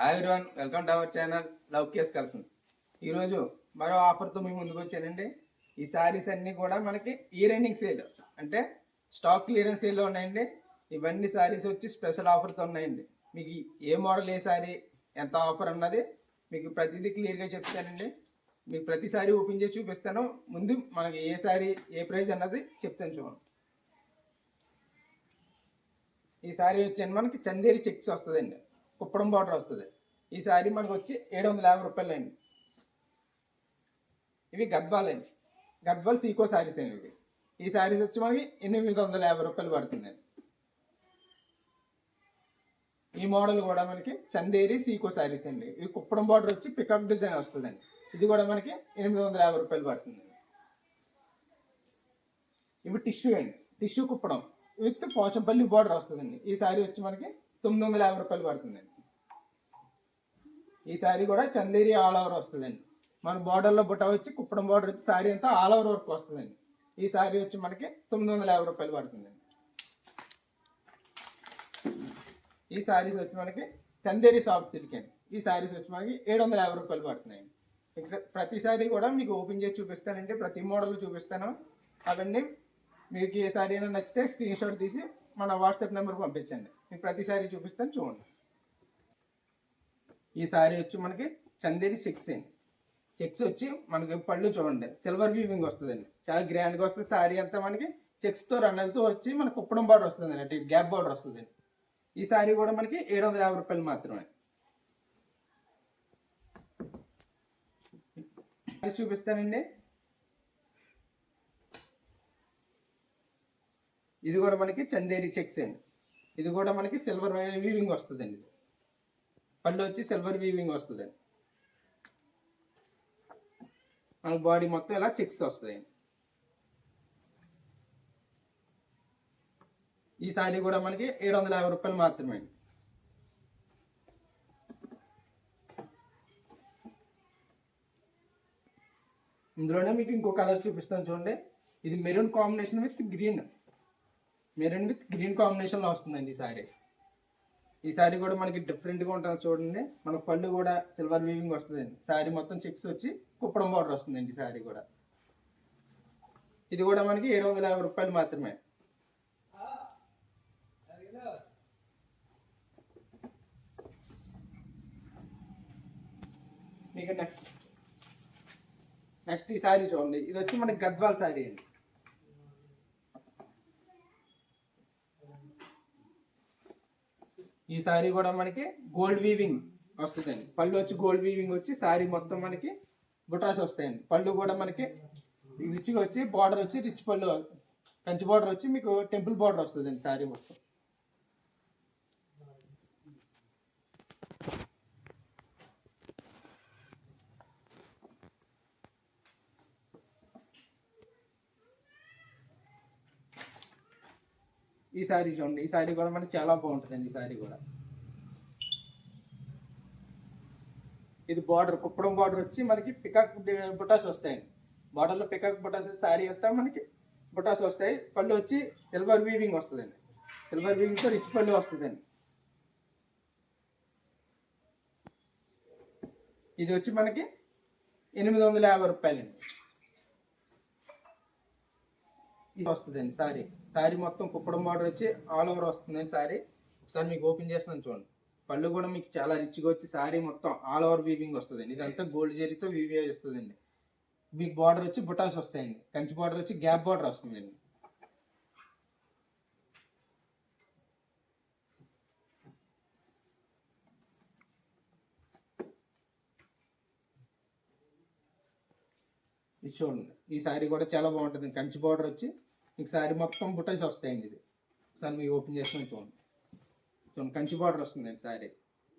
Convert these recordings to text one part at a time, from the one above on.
Hi everyone welcome to our channel love కేస్ కలసన్ ఈరోజు మరో ఆఫర్తో మేము ముందుకు వచ్చానండి. ఈ శారీస్ అన్నీ కూడా మనకి ఇయర్ ఎండింగ్ సేల్ అంటే స్టాక్ క్లియరెన్స్ సేల్లో ఉన్నాయండి. ఇవన్నీ శారీస్ వచ్చి స్పెషల్ ఆఫర్తో ఉన్నాయండి. మీకు ఏ మోడల్ ఏ శారీ ఎంత ఆఫర్ అన్నది మీకు ప్రతిదీ క్లియర్గా చెప్తానండి. మీకు ప్రతి శారీ ఓపెన్ చేసి చూపిస్తాను. ముందు మనకి ఏ శారీ ఏ ప్రైస్ అన్నది చెప్తాను చూడండి. ఈ శారీ వచ్చాను మనకి చందేరి చెక్స్ వస్తుందండి. కుప్పడం బార్డర్ వస్తుంది. ఈ శారీ మనకు వచ్చి ఏడు వందల యాభై రూపాయలు అండి ఇవి గద్వాల్ అండి గద్వాల్ సీకో శారీస్ అండి ఇవి. ఈ శారీస్ వచ్చి మనకి ఎనిమిది వందల యాభై రూపాయలు పడుతుందండి ఈ మోడల్ కూడా మనకి చందేరి సీకో శారీస్ అండి. ఇవి కుప్పడం బార్డర్ వచ్చి పికప్ డిజైన్ వస్తుందండి. ఇది కూడా మనకి ఎనిమిది వందల యాభై రూపాయలు పడుతుందండి ఇవి టిష్యూ అండి. Tissue Kuppadam. With Pochampally border వస్తుందండి. ఈ శారీ వచ్చి మనకి తొమ్మిది వందల యాభై రూపాయలు పడుతుందండి. ఈ శారీ కూడా చందేరి ఆల్ ఓవర్ వస్తుందండి. మన బార్డర్లో బుట్ట వచ్చి కుప్పడం బార్డర్ వచ్చి శారీ అంతా ఆల్ ఓవర్ వర్క్ వస్తుందండి. ఈ శారీ వచ్చి మనకి తొమ్మిది వందల యాభై రూపాయలు పడుతుందండి. ఈ శారీస్ వచ్చి మనకి చందేరి సాఫ్ట్ సిల్క్ అండి. ఈ శారీస్ వచ్చి మనకి ఏడు వందల యాభై రూపాయలు పడుతున్నాయండి ఇక్కడ ప్రతి శారీ కూడా మీకు ఓపెన్ చేసి చూపిస్తానండి. ప్రతి మోడల్ చూపిస్తాను. అవన్నీ మీకు ఏ శారీ అయినా నచ్చితే స్క్రీన్ షాట్ తీసి మన వాట్సాప్ నెంబర్ పంపించండి. మీకు ప్రతి శారీ చూపిస్తాను చూడండి. ఈ శారీ వచ్చి మనకి చందేరి చెక్స్ అండి చెక్స్ వచ్చి మనకి పళ్ళు చూడండి. సిల్వర్ వీవింగ్ వస్తుందండి. చాలా గ్రాండ్గా వస్తుంది శారీ అంతా మనకి. చెక్స్తో రన్ అవుతూ వచ్చి మనకు కుప్పడం బార్డర్ వస్తుందండి. అంటే గ్యాప్ బార్డర్ వస్తుందండి. ఈ శారీ కూడా మనకి ఏడు వందల యాభై రూపాయలు మాత్రమే. చూపిస్తానండి. ఇది కూడా మనకి చందేరి చెక్స్ అండి ఇది కూడా మనకి సిల్వర్ వీవింగ్ వస్తుందండి. పళ్ళు వచ్చి సిల్వర్ వీవింగ్ వస్తుందండి మన బాడీ మొత్తం ఇలా చెక్స్ వస్తాయండి ఈ శారీ కూడా మనకి ఏడు వందల యాభై రూపాయలు మాత్రమే. అండి ఇందులోనే మీకు ఇంకో కలర్ చూపిస్తాను చూడండి. ఇది maroon combination with green maroon with green కాంబినేషన్లో వస్తుందండి ఈ శారీ ఈ శారీ కూడా మనకి డిఫరెంట్గా ఉంటుంది చూడండి. మన పళ్ళు కూడా సిల్వర్ వీవింగ్ వస్తుందండి. శారీ మొత్తం చెక్స్ వచ్చి కుప్పడం బార్డర్ వస్తుందండి ఈ శారీ కూడా. ఇది కూడా మనకి ఏడు వందల యాభై రూపాయలు మాత్రమే. మీకు నెక్స్ట్ నెక్స్ట్ ఈ శారీ చూడండి. ఇది వచ్చి మనకి గద్వాల్ శారీ అండి. ఈ శారీ కూడా మనకి గోల్డ్ వీవింగ్ వస్తుందండి. పళ్ళు వచ్చి గోల్డ్ వీవింగ్ వచ్చి శారీ మొత్తం మనకి బుటాస్ వస్తాయండి. పళ్ళు కూడా మనకి రిచ్గా వచ్చి బార్డర్ వచ్చి రిచ్ పళ్ళు కంచి బార్డర్ వచ్చి మీకు టెంపుల్ బార్డర్ వస్తుందండి శారీ మొత్తం. ఈ శారీ చూడండి ఈ శారీ కూడా మనకి చాలా బాగుంటుందండి ఈ శారీ కూడా. ఇది బార్డర్ కుప్పడం బార్డర్ వచ్చి మనకి పికాక్ బుటాస్ వస్తాయండి. బార్డర్లో పికాక్ బుటాస్ శారీ అంతా మనకి బుటాస్ వస్తాయి. పళ్ళు వచ్చి సిల్వర్ వీవింగ్ వస్తుందండి. సిల్వర్ వీవింగ్తో రిచ్ పళ్ళు వస్తుందండి. ఇది వచ్చి మనకి ఎనిమిది వందల యాభై రూపాయలండి. ఇది వస్తుందండి సారీ. శారీ మొత్తం కుప్పడం బార్డర్ వచ్చి ఆల్ ఓవర్ వస్తుంది సారీ. ఒకసారి మీకు ఓపెన్ చేస్తున్నాను చూడండి. పళ్ళు కూడా మీకు చాలా రిచ్గా వచ్చి శారీ మొత్తం ఆల్ ఓవర్ వీవింగ్ వస్తుందండి ఇదంతా గోల్డ్ జరీతో వీవీ వస్తుందండి. మీకు బార్డర్ వచ్చి బుటాస్ వస్తాయండి. కంచి బార్డర్ వచ్చి గ్యాప్ బార్డర్ వస్తుందండి. ఇది చూడండి. ఈ శారీ కూడా చాలా బాగుంటుంది. కంచి బార్డర్ వచ్చి మీకు శారీ మొత్తం బుటాస్ వస్తాయండి ఇది. ఒకసారి మీకు ఓపెన్ చేసుకుని చూడండి. చూడండి కంచి బార్డర్ వస్తుందండి శారీ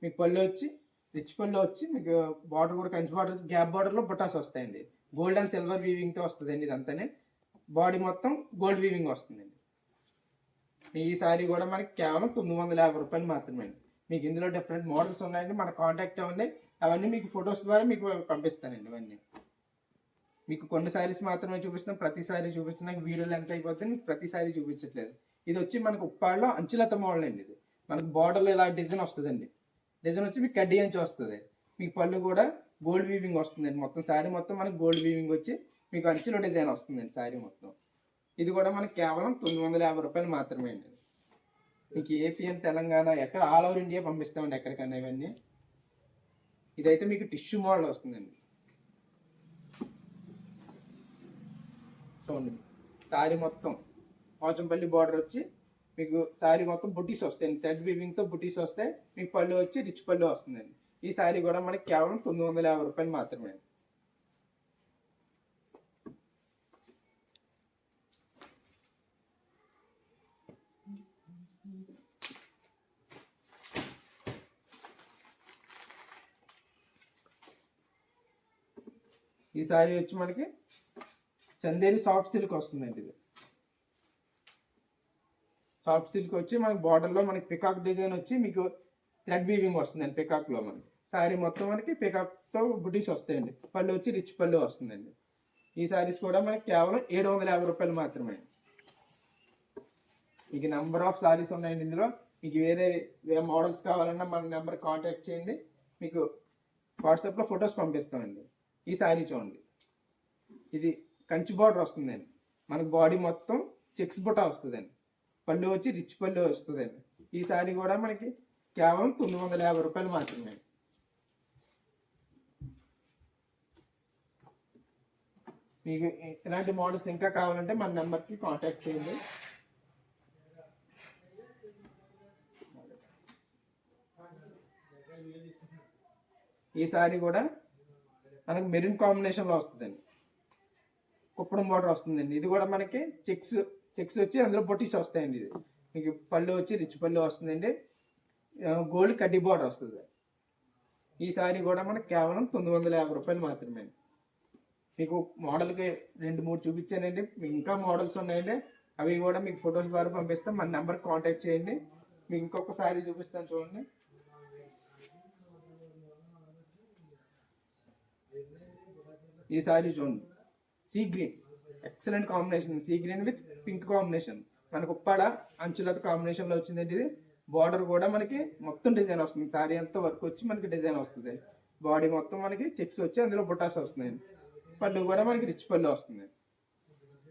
మీకు పళ్ళు వచ్చి రిచ్ పళ్ళు వచ్చి మీకు బార్డర్ కూడా కంచి బార్డర్ వచ్చి గ్యాప్ బార్డర్లో బుటాస్ వస్తాయండి. గోల్డ్ అండ్ సిల్వర్ వీవింగ్తో వస్తుందండి ఇదంతానే. బాడీ మొత్తం గోల్డ్ వీవింగ్ వస్తుందండి. ఈ శారీ కూడా మనకి కేవలం తొమ్మిది వందల యాభై రూపాయలు మాత్రమే అండి. మీకు ఇందులో డిఫరెంట్ మోడల్స్ ఉన్నాయండి మన కాంటాక్ట్ అవ్వండి అవన్నీ మీకు ఫొటోస్ ద్వారా మీకు పంపిస్తానండి ఇవన్నీ. మీకు కొన్ని సారీస్ మాత్రమే చూపిస్తాం ప్రతి సారీ చూపించిన వీడియోలు ఎంత అయిపోతుంది మీకు ప్రతి చూపించట్లేదు. ఇది వచ్చి మనకు ఉప్పాళ్ళలో అంచులత మోడల్ అండి ఇది. మనకు బార్డర్లో ఇలా డిజైన్ వస్తుందండి. డిజైన్ వచ్చి మీకు కడ్డీ అంచు వస్తుంది. మీకు పళ్ళు కూడా గోల్డ్ వీవింగ్ వస్తుందండి. మొత్తం శారీ మొత్తం మనకు గోల్డ్ వీవింగ్ వచ్చి మీకు అంచులో డిజైన్ వస్తుందండి శారీ మొత్తం. ఇది కూడా మనకి కేవలం తొమ్మిది వందల యాభై రూపాయలు మాత్రమే అండి మీకు ఏపీ అండ్ తెలంగాణ ఎక్కడ ఆల్ ఓవర్ ఇండియా పంపిస్తామండి ఎక్కడికన్నా ఇవన్నీ. ఇదైతే మీకు టిష్యూ మోడల్ వస్తుందండి. చూడండి శారీ మొత్తం. పోచంపల్లి బార్డర్ వచ్చి మీకు శారీ మొత్తం బుటీస్ వస్తాయి థ్రెడ్ వీవింగ్తో బుటీస్ వస్తాయి. మీకు పళ్ళు వచ్చి రిచ్ పళ్ళు వస్తుందండి. ఈ శారీ కూడా మనకి కేవలం తొమ్మిది వందల యాభై రూపాయలు మాత్రమే ఈ శారీ వచ్చి మనకి చందేరి సాఫ్ట్ సిల్క్ వస్తుందండి ఇది. సాఫ్ట్ సిల్క్ వచ్చి మనకి బార్డర్లో మనకి పికాక్ డిజైన్ వచ్చి మీకు థ్రెడ్ వీవింగ్ వస్తుందండి పికాక్లో మనకి. శారీ మొత్తం మనకి పికాక్తో బుటీస్ వస్తాయండి. పళ్ళు వచ్చి రిచ్ పళ్ళు వస్తుందండి. ఈ శారీస్ కూడా మనకి కేవలం ఏడు వందల యాభై రూపాయలు మాత్రమే. మీకు నెంబర్ ఆఫ్ శారీస్ ఉన్నాయండి ఇందులో. మీకు వేరే వేరే మోడల్స్ కావాలన్నా మన నెంబర్ కాంటాక్ట్ చేయండి. మీకు వాట్సాప్లో ఫొటోస్ పంపిస్తామండి. ఈ శారీ చూడండి. ఇది కంచి బార్డర్ వస్తుందండి. మనకు బాడీ మొత్తం చెక్స్ బుట్ట వస్తుందండి. పళ్ళు వచ్చి రిచ్ పళ్ళు వస్తుందండి. ఈ సారీ కూడా మనకి కేవలం తొమ్మిది వందల యాభై రూపాయలు మాత్రమే. మీకు ఇలాంటి మోడల్స్ ఇంకా కావాలంటే మన నెంబర్కి కాంటాక్ట్ చేయండి. ఈ సారీ కూడా మనకు మెరూన్ కాంబినేషన్లో వస్తుందండి. కుప్పడం బార్డర్ వస్తుందండి. ఇది కూడా మనకి చెక్స్ చెక్స్ వచ్చి అందులో పొట్టీస్ వస్తాయండి ఇది. మీకు పళ్ళు వచ్చి రిచ్ పళ్ళు వస్తుందండి. గోల్డ్ కడ్డీ బార్డర్ వస్తుంది. ఈ సారీ కూడా మనకి కేవలం తొమ్మిది వందల యాభై రూపాయలు మాత్రమే. మీకు మోడల్కి రెండు మూడు చూపించానండి. ఇంకా మోడల్స్ ఉన్నాయండి. అవి కూడా మీకు ఫొటోస్ ద్వారా పంపిస్తాం. మన నెంబర్ కాంటాక్ట్ చేయండి. మీకు ఇంకొక సారీ చూపిస్తాను చూడండి. ఈ సారీ చూడండి. Sea green. Excellent combination sea green with pink combination మనకు ఉప్పాడ అంచులతో కాంబినేషన్లో వచ్చింది ఇది. బార్డర్ కూడా మనకి మొత్తం డిజైన్ వస్తుంది. సారీ అంతా వర్క్ వచ్చి మనకి డిజైన్ వస్తుంది. బాడీ మొత్తం మనకి చెక్స్ వచ్చి అందులో బుటాస్ వస్తున్నాయండి పళ్ళు కూడా మనకి రిచ్ పళ్ళు వస్తుంది.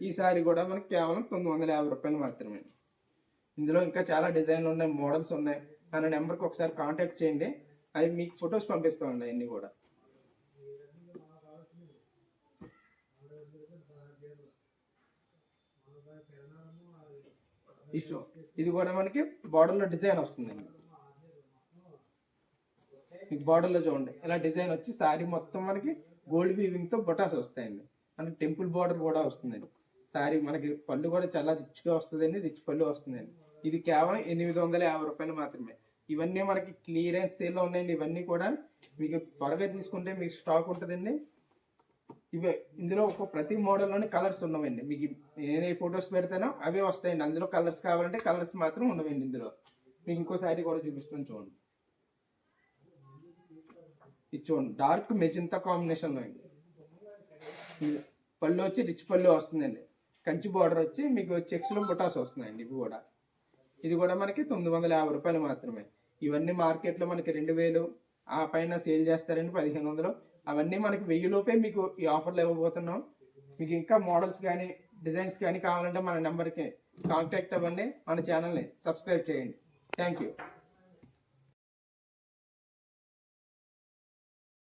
ఈ సారీ కూడా మనకి కేవలం తొమ్మిది వందల యాభై రూపాయలు మాత్రమే. ఇందులో ఇంకా చాలా డిజైన్లు ఉన్నాయి మోడల్స్ ఉన్నాయి. మన నెంబర్కి ఒకసారి కాంటాక్ట్ చేయండి. అది మీకు ఫొటోస్ పంపిస్తామండి అన్నీ కూడా. ఈ ఇది కూడా మనకి బార్డర్లో డిజైన్ వస్తుందండి మీకు బార్డర్లో చూడండి. ఇలా డిజైన్ వచ్చి శారీ మొత్తం మనకి గోల్డ్ వీవింగ్తో బొటాస్ వస్తాయండి. మనకి టెంపుల్ బార్డర్ కూడా వస్తుందండి. శారీ మనకి పళ్ళు కూడా చాలా రిచ్గా వస్తుందండి. రిచ్ పళ్ళు వస్తుందండి. ఇది కేవలం ఎనిమిది వందల యాభై రూపాయలు మాత్రమే. ఇవన్నీ మనకి క్లియరెన్స్ సేల్లో ఉన్నాయండి. ఇవన్నీ కూడా మీకు త్వరగా తీసుకుంటే మీకు స్టాక్ ఉంటుందండి. ఇవే. ఇందులో ఒక ప్రతి మోడల్లోని కలర్స్ ఉన్నవండి మీకు నేను ఏ ఫొటోస్ పెడతానో అవే వస్తాయండి. అందులో కలర్స్ కావాలంటే కలర్స్ మాత్రం ఉన్నవండి ఇందులో. మీకు ఇంకో శారీ కూడా చూపిస్తాను చూడండి. ఇది చూడండి. డార్క్ మెజింతా కాంబినేషన్లో అండి. పళ్ళు వచ్చి రిచ్ పళ్ళు వస్తుందండి. కంచి బార్డర్ వచ్చి మీకు చెక్స్లో బుటాస్ వస్తున్నాయండి ఇవి కూడా. ఇది కూడా మనకి తొమ్మిది వందల యాభై రూపాయలు మాత్రమే. ఇవన్నీ మార్కెట్లో మనకి రెండు వేలు ఆ పైన సేల్ చేస్తారండి పదిహేను వందలు. అవన్నీ మనకి వెయ్యి లోపే మీకు ఈ ఆఫర్లు ఇవ్వబోతున్నాం. మీకు ఇంకా మోడల్స్ కానీ డిజైన్స్ కానీ కావాలంటే మన నెంబర్కి కాంటాక్ట్ అవ్వండి. మన ఛానల్ని సబ్స్క్రైబ్ చేయండి. Thank you